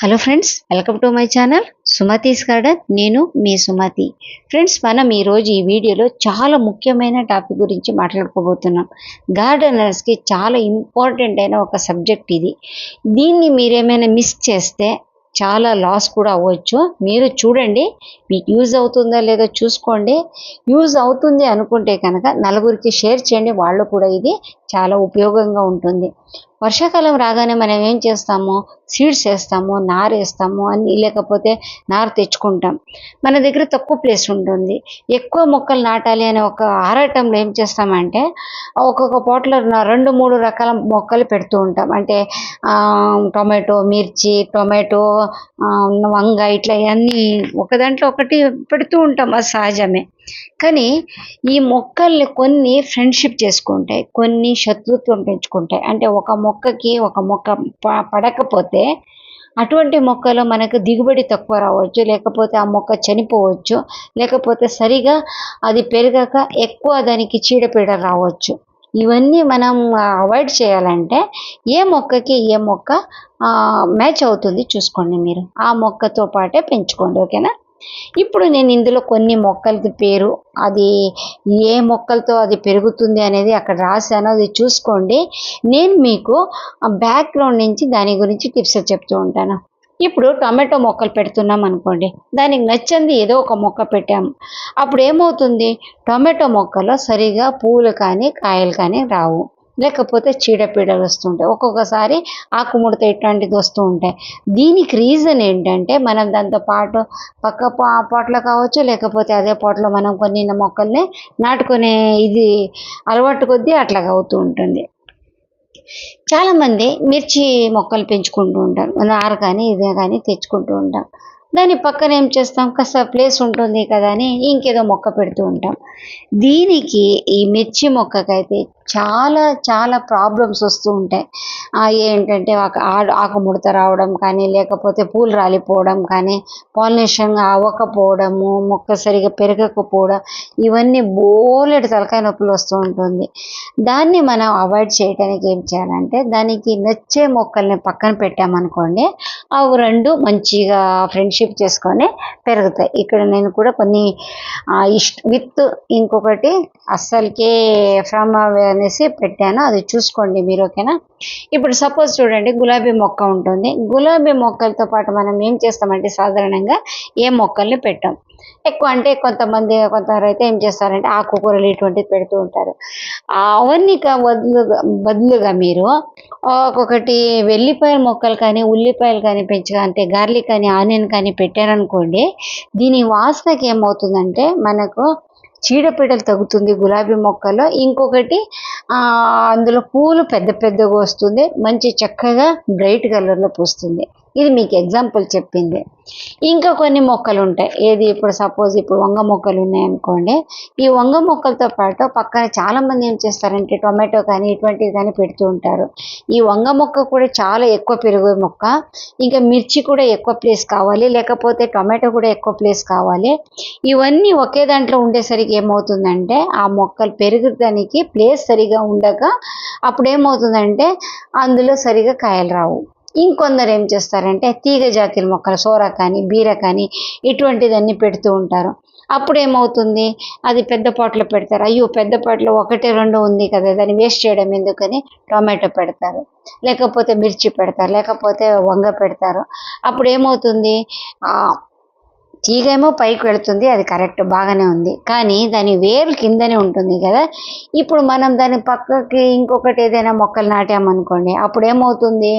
Hello friends welcome to my channel Sumathi's garden నేను మీ Sumathi. Friends మనం ఈరోజు ఈ వీడియోలో చాలా ముఖ్యమైన టాపిక్ గురించి మాట్లాడుకోబోతున్నాం. గార్డెనర్స్కి చాలా ఇంపార్టెంట్ అయిన ఒక సబ్జెక్ట్ ఇది. దీన్ని మీరేమైనా మిస్ చేస్తే చాలా లాస్ కూడా అవ్వచ్చు. మీరు చూడండి మీకు యూజ్ అవుతుందా లేదో చూసుకోండి. యూజ్ అవుతుంది అనుకుంటే కనుక నలుగురికి షేర్ చేయండి. వాళ్ళు కూడా ఇది చాలా ఉపయోగంగా ఉంటుంది. వర్షాకాలం రాగానే మనం ఏం చేస్తాము? సీడ్స్ వేస్తాము నారు వేస్తాము అన్ని లేకపోతే నారు తెచ్చుకుంటాం. మన దగ్గర తక్కువ ప్లేస్ ఉంటుంది. ఎక్కువ మొక్కలు నాటాలి అనే ఒక ఆరాటంలో ఏం చేస్తామంటే ఒక్కొక్క పోట్లో రెండు మూడు రకాల మొక్కలు పెడుతూ ఉంటాం. అంటే టొమాటో మిర్చి టొమాటో వంగ ఇట్లా అన్నీ ఒక దాంట్లో ఒకటి పెడుతూ ఉంటాం. అది సహజమే. కానీ ఈ మొక్కల్ని కొన్ని ఫ్రెండ్షిప్ చేసుకుంటాయి కొన్ని శత్రుత్వం పెంచుకుంటాయి. అంటే ఒక మొక్కకి ఒక మొక్క ప- పడకపోతే అటువంటి మొక్కలో మనకు దిగుబడి తక్కువ రావచ్చు లేకపోతే ఆ మొక్క చనిపోవచ్చు లేకపోతే సరిగా అది పెరగక ఎక్కువ దానికి చీడపీడ రావచ్చు. ఇవన్నీ మనం అవాయిడ్ చేయాలంటే ఏ మొక్కకి ఏ మొక్క మ్యాచ్ అవుతుంది చూసుకోండి మీరు. ఆ మొక్కతో పాటే పెంచుకోండి ఓకేనా? ఇప్పుడు నేను ఇందులో కొన్ని మొక్కలకి పేరు అది ఏ మొక్కలతో అది పెరుగుతుంది అనేది అక్కడ రాశాను. అది చూసుకోండి. నేను మీకు బ్యాక్గ్రౌండ్ నుంచి దాని గురించి టిప్స్ చెప్తూ ఉంటాను. ఇప్పుడు టొమాటో మొక్కలు పెడుతున్నాం అనుకోండి. దానికి నచ్చింది ఏదో ఒక మొక్క పెట్టాము అప్పుడు ఏమవుతుంది? టమాటో మొక్కలో సరిగా పూలు కానీ కాయలు కానీ రావు. లేకపోతే చీడపీడలు వస్తుంటాయి. ఒక్కొక్కసారి ఆకుముడత ఇట్లాంటిది వస్తూ ఉంటాయి. దీనికి రీజన్ ఏంటంటే మనం దాంతో పాటు పక్క పా- కావచ్చు లేకపోతే అదే పాటలో మనం కొన్ని మొక్కల్ని నాటుకునే ఇది అలవాటు కొద్దీ అట్లాగా అవుతూ ఉంటుంది. చాలామంది మిర్చి మొక్కలు పెంచుకుంటూ ఉంటారు. నారు కానీ ఇదే కానీ తెచ్చుకుంటూ ఉంటాం. దాని పక్కన ఏం చేస్తాం? కాస్త ప్లేస్ ఉంటుంది కదా అని ఇంకేదో మొక్క పెడుతూ ఉంటాం. దీనికి ఈ మిర్చి మొక్కకైతే చాలా చాలా ప్రాబ్లమ్స్ వస్తూ ఉంటాయి. ఏంటంటే ఆకు ఆ- ముడత రావడం కానీ లేకపోతే పూలు రాలిపోవడం కానీ పాలినేషన్ అవ్వకపోవడము మొక్క సరిగా పెరగకపోవడం ఇవన్నీ బోలెడు తలకాయ నొప్పులు వస్తూ ఉంటుంది. దాన్ని మనం అవాయిడ్ చేయడానికి ఏం చేయాలంటే దానికి నచ్చే మొక్కల్ని పక్కన పెట్టామనుకోండి అవి రెండు మంచిగా ఫ్రెండ్షిప్ చేసుకొని పెరుగుతాయి. ఇక్కడ నేను కూడా కొన్ని ఇష్ట విత్ ఇంకొకటి అస్సలకే ఫ్రమ్ అనేసి పెట్టాను. అది చూసుకోండి మీరు ఓకేనా? ఇప్పుడు సపోజ్ చూడండి గులాబీ మొక్క ఉంటుంది. గులాబీ మొక్కలతో పాటు మనం ఏం చేస్తామంటే సాధారణంగా ఏ మొక్కల్ని పెట్టాం. ఎక్కువ అంటే కొంతమంది కొంతవరైతే ఏం చేస్తారంటే ఆకుకూరలు ఇటువంటివి పెడుతూ ఉంటారు. అవన్నీ బదులుగా బదులుగా మీరు ఒక్కొక్కటి వెల్లిపాయల మొక్కలు కానీ ఉల్లిపాయలు కానీ పెంచగా అంటే గార్లిక్ కానీ ఆనియన్ కానీ పెట్టారనుకోండి దీని వాసనకి ఏమవుతుందంటే మనకు చీడపీడలు తగ్గుతుంది గులాబీ మొక్కలో ఇంకొకటి అందులో పూలు పెద్ద పెద్దగా వస్తుంది. మంచి చక్కగా బ్రైట్ కలర్లో పూస్తుంది. ఇది మీకు ఎగ్జాంపుల్ చెప్పింది. ఇంకా కొన్ని మొక్కలు ఉంటాయి. ఏది ఇప్పుడు సపోజ్ ఇప్పుడు వంగ మొక్కలు ఉన్నాయనుకోండి ఈ వంగ మొక్కలతో పాటు పక్కన చాలామంది ఏం చేస్తారంటే టొమాటో కానీ ఇటువంటివి కానీ పెడుతూ ఉంటారు. ఈ వంగ మొక్క కూడా చాలా ఎక్కువ పెరుగు మొక్క. ఇంకా మిర్చి కూడా ఎక్కువ ప్లేస్ కావాలి. లేకపోతే టొమాటో కూడా ఎక్కువ ప్లేస్ కావాలి. ఇవన్నీ ఒకే దాంట్లో ఉండేసరికి ఏమవుతుందంటే ఆ మొక్కలు పెరగడానికి ప్లేస్ సరిగా ఉండక అప్పుడు ఏమవుతుందంటే అందులో సరిగా కాయలు రావు. ఇంకొందరు ఏం చేస్తారంటే తీగ జాతిల మొక్కలు సోర కానీ బీర కానీ ఇటువంటిదన్నీ పెడుతూ ఉంటారు. అప్పుడు ఏమవుతుంది? అది పెద్ద పాటలో పెడతారు. అయ్యో పెద్ద పాటలో ఒకటే రెండు ఉంది కదా దాన్ని వేస్ట్ చేయడం ఎందుకని టొమాటో పెడతారు. లేకపోతే మిర్చి పెడతారు లేకపోతే వంగ పెడతారు. అప్పుడు ఏమవుతుంది? తీగేమో తీగ ఏమో పైకి వెళుతుంది అది కరెక్ట్ బాగానే ఉంది. కానీ దాని వేరు కిందనే ఉంటుంది కదా. ఇప్పుడు మనం దాని పక్కకి ఇంకొకటి ఏదైనా మొక్కలు నాటామనుకోండి అప్పుడు ఏమవుతుంది?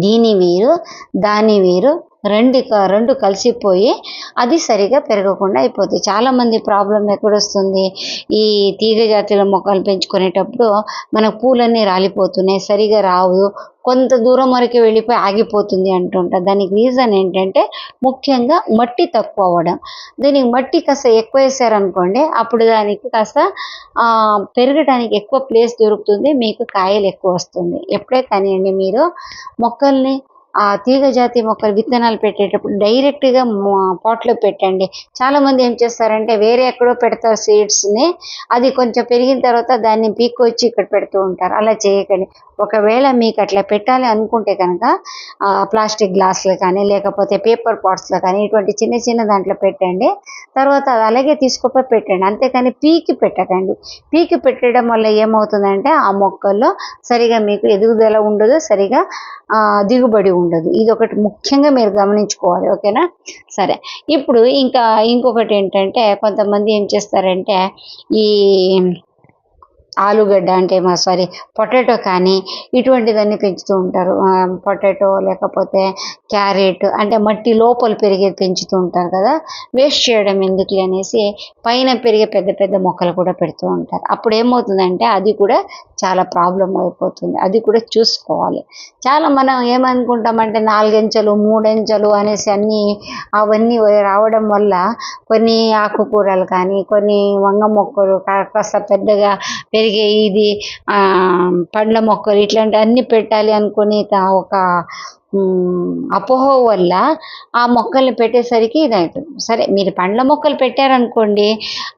దీని వేరు దాని వేరు రెండు క- రెండు కలిసిపోయి అది సరిగా పెరగకుండా అయిపోతుంది చాలామంది ప్రాబ్లం ఎక్కడొస్తుంది? ఈ తీగ జాతుల మొక్కలు పెంచుకునేటప్పుడు మన పూలన్నీ రాలిపోతున్నాయి సరిగా రావు. కొంత దూరం వరకు వెళ్ళిపోయి ఆగిపోతుంది అంటుంటా దానికి రీజన్ ఏంటంటే ముఖ్యంగా మట్టి తక్కువ అవ్వడం. దీనికి మట్టి కాస్త ఎక్కువ వేసారనుకోండి అప్పుడు దానికి కాస్త పెరగడానికి ఎక్కువ ప్లేస్ దొరుకుతుంది మీకు కాయలు ఎక్కువ వస్తుంది. ఎప్పుడే కానివ్వండి మీరు మొక్కల్ని ఆ తీగ జాతి మొక్కలు విత్తనాలు పెట్టేటప్పుడు డైరెక్ట్గా పాట్లో పెట్టండి. చాలామంది ఏం చేస్తారంటే వేరే ఎక్కడో పెడతారు సీడ్స్ని అది కొంచెం పెరిగిన తర్వాత దాన్ని పీక్కొచ్చి ఇక్కడ పెడుతూ ఉంటారు. అలా చేయకండి. ఒకవేళ మీకు అట్లా పెట్టాలి అనుకుంటే కనుక ప్లాస్టిక్ గ్లాసులు కానీ లేకపోతే పేపర్ పాట్స్లో కానీ ఇటువంటి చిన్న చిన్న దాంట్లో పెట్టండి. తర్వాత అది అలాగే తీసుకుపోయి పెట్టండి. అంతేకాని పీకి పెట్టకండి. పీకి పెట్టడం వల్ల ఏమవుతుందంటే ఆ మొక్కల్లో సరిగా మీకు ఎదుగుదల ఉండదు సరిగా దిగుబడి ఉండదు. ఉండదు. ఇది ఒకటి ముఖ్యంగా మీరు గమనించుకోవాలి. ఓకేనా సరే. ఇప్పుడు ఇంకా ఇంకొకటి ఏంటంటే కొంతమంది ఏం చేస్తారంటే ఈ ఆలుగడ్డ అంటే మా సారీ పొటాటో కానీ ఇటువంటివన్నీ పెంచుతూ ఉంటారు. పొటాటో లేకపోతే క్యారెట్ అంటే మట్టి లోపల పెరిగేది పెంచుతూ ఉంటారు కదా వేస్ట్ చేయడం ఎందుకు అనేసి పైన పెరిగే పెద్ద పెద్ద మొక్కలు కూడా పెడుతూ ఉంటారు. అప్పుడు ఏమవుతుందంటే అది కూడా చాలా ప్రాబ్లం అయిపోతుంది. అది కూడా చూసుకోవాలి. చాలా మనం ఏమనుకుంటామంటే నాలుగంచెలు మూడంచెలు అనేసి అన్నీ అవన్నీ రావడం వల్ల కొన్ని ఆకుకూరలు కానీ కొన్ని వంగ మొక్కలు కాస్త పెద్దగా పెరిగి ఇది పండ్ల మొక్కలు ఇట్లాంటి అన్ని పెట్టాలి అనుకుని ఒక అపోహ వల్ల ఆ మొక్కల్ని పెట్టేసరికి ఇదవుతుంది సరే మీరు పండ్ల మొక్కలు పెట్టారనుకోండి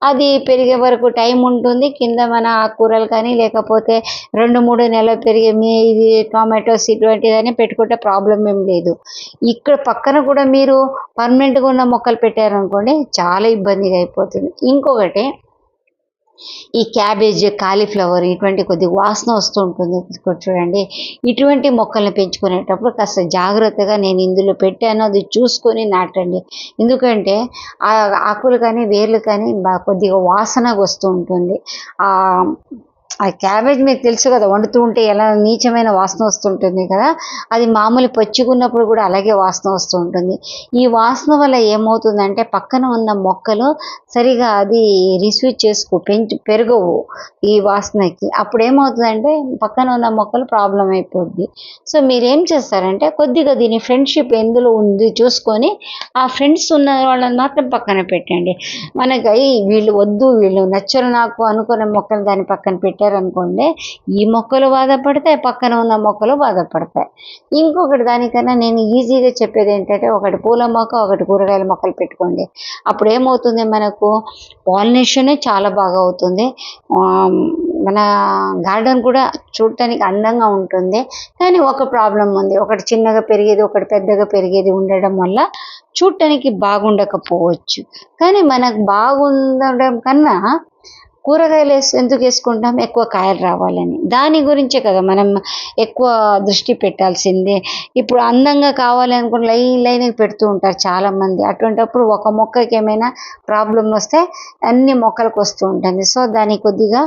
అది పెరిగే వరకు టైం ఉంటుంది. కింద మన ఆకుకూరలు కానీ లేకపోతే రెండు మూడు నెలలు పెరిగే మీ ఇది టొమాటోస్ ఇటువంటిదని పెట్టుకుంటే ప్రాబ్లం ఏం లేదు. ఇక్కడ పక్కన కూడా మీరు పర్మనెంట్గా ఉన్న మొక్కలు పెట్టారనుకోండి చాలా ఇబ్బందిగా అయిపోతుంది. ఇంకొకటి ఈ క్యాబేజ్ కాలీఫ్లవర్ ఇటువంటి కొద్ది వాసన వస్తూ ఉంటుంది. చూడండి. ఇటువంటి మొక్కల్ని పెంచుకునేటప్పుడు కాస్త జాగ్రత్తగా నేను ఇందులో పెట్టాను. అది చూసుకొని నాటండి. ఎందుకంటే ఆ ఆకులు కానీ వేర్లు కానీ కొద్దిగా వాసనగా వస్తూ ఉంటుంది. ఆ క్యాబేజ్ మీకు తెలుసు కదా వండుతూ ఉంటే ఎలా నీచమైన వాసన వస్తుంటుంది కదా అది మామూలు పచ్చిగున్నప్పుడు కూడా అలాగే వాసన వస్తూ ఉంటుంది ఈ వాసన వల్ల ఏమవుతుందంటే పక్కన ఉన్న మొక్కలు సరిగా అది రిసీవ్ చేసుకో పెంచు పెరగవు ఈ వాసనకి. అప్పుడు ఏమవుతుందంటే పక్కన ఉన్న మొక్కలు ప్రాబ్లం అయిపోద్ది. సో మీరేం చేస్తారంటే కొద్దిగా దీని ఫ్రెండ్షిప్ ఎందులో ఉంది చూసుకొని ఆ ఫ్రెండ్స్ ఉన్న వాళ్ళని మాత్రం పక్కన పెట్టండి. మనకి అయ్యి వీళ్ళు వద్దు వీళ్ళు నచ్చరు నాకు అనుకునే మొక్కలు దాని పక్కన పెట్టి పెట్టారనుకోండి ఈ మొక్కలు బాధపడతాయి పక్కన ఉన్న మొక్కలు బాధపడతాయి. ఇంకొకటి దానికన్నా నేను ఈజీగా చెప్పేది ఏంటంటే ఒకటి పూల మొక్క ఒకటి కూరగాయల మొక్కలు పెట్టుకోండి. అప్పుడు ఏమవుతుంది మనకు? పాలినేషనే చాలా బాగా అవుతుంది. మన గార్డెన్ కూడా చూడటానికి అందంగా ఉంటుంది. కానీ ఒక ప్రాబ్లం ఉంది. ఒకటి చిన్నగా పెరిగేది ఒకటి పెద్దగా పెరిగేది ఉండడం వల్ల చూడటానికి బాగుండకపోవచ్చు. కానీ మనకు బాగుండడం కన్నా కూరగాయలు వేసి ఎందుకు వేసుకుంటాం? ఎక్కువ కాయలు రావాలని. దాని గురించే కదా మనం ఎక్కువ దృష్టి పెట్టాల్సిందే. ఇప్పుడు అందంగా కావాలి లైన్ లైన్ పెడుతూ ఉంటారు చాలామంది. అటువంటప్పుడు ఒక మొక్కకి ఏమైనా ప్రాబ్లం వస్తే అన్ని మొక్కలకు వస్తూ ఉంటుంది. సో దాన్ని కొద్దిగా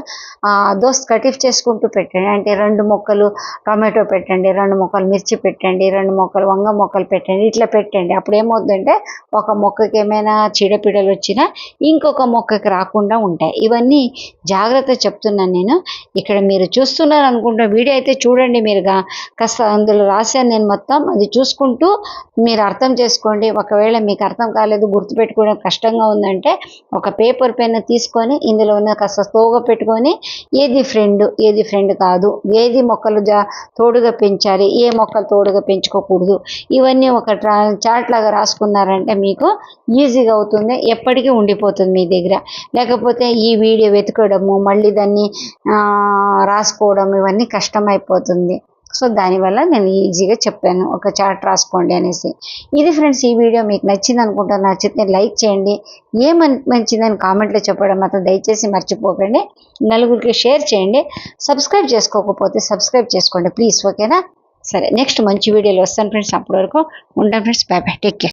దోస్త్ కటిఫ్ చేసుకుంటూ పెట్టండి. అంటే రెండు మొక్కలు టొమాటో పెట్టండి రెండు మొక్కలు మిర్చి పెట్టండి రెండు మొక్కలు వంగ మొక్కలు పెట్టండి ఇట్లా పెట్టండి. అప్పుడు ఏమవుతుందంటే ఒక మొక్కకి ఏమైనా చీడపీడలు వచ్చినా ఇంకొక మొక్కకి రాకుండా ఉంటాయి. ఇవన్నీ జాగ్రత్త చెప్తున్నాను నేను. ఇక్కడ మీరు చూస్తున్నారు అనుకుంటా వీడియో అయితే చూడండి మీరుగా. కాస్త అందులో రాశాను నేను మొత్తం అది చూసుకుంటూ మీరు అర్థం చేసుకోండి. ఒకవేళ మీకు అర్థం కాలేదు గుర్తుపెట్టుకోవడం కష్టంగా ఉందంటే ఒక పేపర్ పెన్ తీసుకొని ఇందులో ఉన్న కాస్త తోగ పెట్టుకొని ఏది ఫ్రెండ్ ఏది ఫ్రెండ్ కాదు ఏది మొక్కలు జా తోడుగా పెంచాలి ఏ మొక్కలు తోడుగా పెంచుకోకూడదు ఇవన్నీ ఒక ట్రా చార్ట్ లాగా రాసుకున్నారంటే మీకు ఈజీగా అవుతుంది ఎప్పటికీ ఉండిపోతుంది మీ దగ్గర. లేకపోతే ఈ వీడియో వెతకడము మళ్ళీ దాన్ని రాసుకోవడం ఇవన్నీ కష్టమైపోతుంది. సో దానివల్ల నేను ఈజీగా చెప్పాను ఒక చార్ట్ రాసుకోండి అనేసి. ఇది ఫ్రెండ్స్ ఈ వీడియో మీకు నచ్చింది అనుకుంటాను నచ్చితే లైక్ చేయండి. ఏమని మంచిదని కామెంట్లో చెప్పడం మాత్రం దయచేసి మర్చిపోకండి. నలుగురికి షేర్ చేయండి. సబ్స్క్రైబ్ చేసుకోకపోతే సబ్స్క్రైబ్ చేసుకోండి ప్లీజ్ ఓకేనా? సరే నెక్స్ట్ మంచి వీడియోలో వస్తాను ఫ్రెండ్స్. అప్పటి వరకు ఉంటాను friends. Bye bye. Take care.